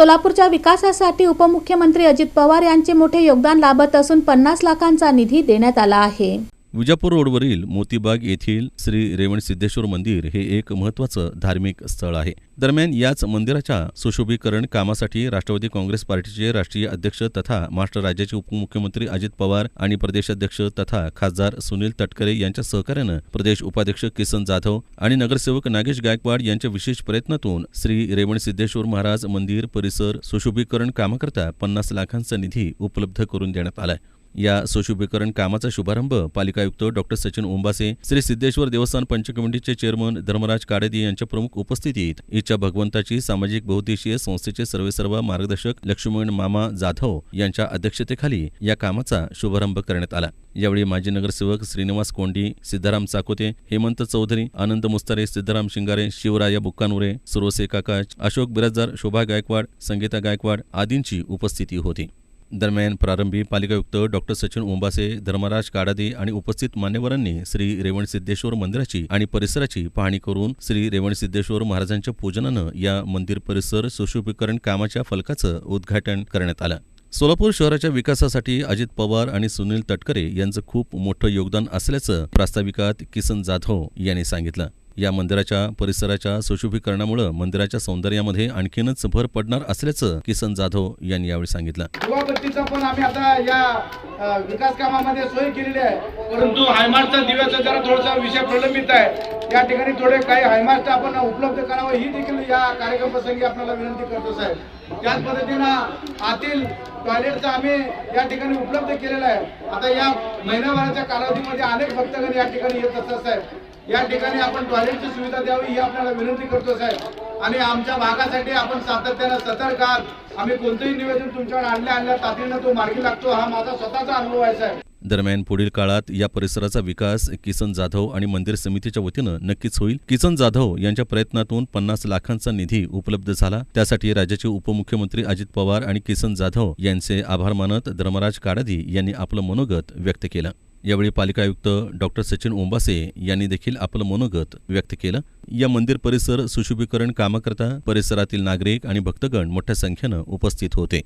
सोलापूरच्या विकासासाठी उपमुख्यमंत्री अजित पवार यांचे मोठे योगदान लाभत असून पन्नास लाखांचा निधी देण्यात आला आहे. विजापूर रोडवरील मोतीबाग येथील श्री रेवण सिद्धेश्वर मंदिर हे एक महत्त्वाचं धार्मिक स्थळ आहे. दरम्यान याच मंदिराच्या सुशोभीकरण कामासाठी राष्ट्रवादी काँग्रेस पार्टीचे राष्ट्रीय अध्यक्ष तथा महाराष्ट्र राज्याचे उपमुख्यमंत्री अजित पवार आणि प्रदेशाध्यक्ष तथा खासदार सुनील तटकरे यांच्या सहकार्यानं प्रदेश उपाध्यक्ष किसन जाधव आणि नगरसेवक नागेश गायकवाड यांच्या विशेष प्रयत्नातून श्री रेवण सिद्धेश्वर महाराज मंदिर परिसर सुशोभीकरण कामाकरता पन्नास लाखांचा निधी उपलब्ध करून देण्यात आलाय. या सुशोभीकरण कामाचा शुभारंभ पालिका आयुक्त डॉक्टर सचिन ओंबासे श्री सिद्धेश्वर देवस्थान पंचकमिटीचे चेअरमन धर्मराज काडेदी यांच्या प्रमुख उपस्थितीत इच्छा भगवंताची सामाजिक बहुद्देशीय संस्थेचे सर्वेसर्वा मार्गदर्शक लक्ष्मण मामा जाधव यांच्या अध्यक्षतेखाली या कामाचा शुभारंभ करण्यात आला. यावेळी माजी नगरसेवक श्रीनिवास कोंडी सिद्धाराम चाकोते हेमंत चौधरी आनंद मुस्तारे सिद्धाराम शिंगारे शिवराया बुक्कानुरे सुरोसे काका अशोक बिराजदार शोभा गायकवाड संगीता गायकवाड आदींची उपस्थिती होती. दरम्यान प्रारंभी पालिकायुक्त डॉक्टर सचिन ओंबासे धर्मराज काडादे आणि उपस्थित मान्यवरांनी श्री रेवण सिद्धेश्वर मंदिराची आणि परिसराची पाहणी करून श्री रेवण सिद्धेश्वर महाराजांच्या पूजनानं या मंदिर परिसर सुशोभीकरण कामाच्या फलकाचं उद्घाटन करण्यात आलं. सोलापूर शहराच्या विकासासाठी अजित पवार आणि सुनील तटकरे यांचं खूप मोठं योगदान असल्याचं प्रास्ताविकात किसन जाधव यांनी सांगितलं. या मंदिराच्या परिसराच्या सुशोभीकरणामुळे मंदिराच्या सौंदर्यामध्ये आणखीनच भर पडणार असल्याचं किसन जाधव यांनी यावेळी सांगितलं. दिवाबत्तीचा पण आम्ही आता या विकास कामामध्ये सोय केलेली आहे. परंतु हायमार्टचा दिव्याचा जरा थोडासा विषय प्रलंबित आहे. या ठिकाणी थोडे काही हायमास्टर आपण उपलब्ध करावं ही देखील या कार्यक्रम प्रसंगी आपल्याला विनंती करतो साहेब. त्याच पद्धतीनं आतील टॉयलेटचा आम्ही या ठिकाणी उपलब्ध केलेला आहे. आता या महिनाभराच्या कालावधीमध्ये अनेक भक्तगण या ठिकाणी येत असतात साहेब. या ठिकाणी आपण टॉयलेटची सुविधा द्यावी ही आपल्याला विनंती करतो साहेब. आणि आमच्या भागासाठी आपण सातत्यानं सतर्क आहात. आम्ही कोणतंही निवेदन तुमच्याकडे आणल्या आणल्या तातडीनं तो मार्गी लागतो. हा माझा स्वतःचा अनुभव आहे साहेब. दरम्यान पुढील काळात या परिसराचा विकास किसन जाधव आणि मंदिर समितीच्या वतीनं नक्कीच होईल. किसन जाधव यांच्या प्रयत्नातून पन्नास लाखांचा निधी उपलब्ध झाला. त्यासाठी राज्याचे उपमुख्यमंत्री अजित पवार आणि किसन जाधव यांचे आभार मानत धर्मराज काडादी यांनी आपलं मनोगत व्यक्त केलं. यावेळी पालिका आयुक्त डॉक्टर सचिन ओंबासे यांनी देखील आपलं मनोगत व्यक्त केलं. या मंदिर परिसर सुशोभीकरण कामाकरता परिसरातील नागरिक आणि भक्तगण मोठ्या संख्येनं उपस्थित होते.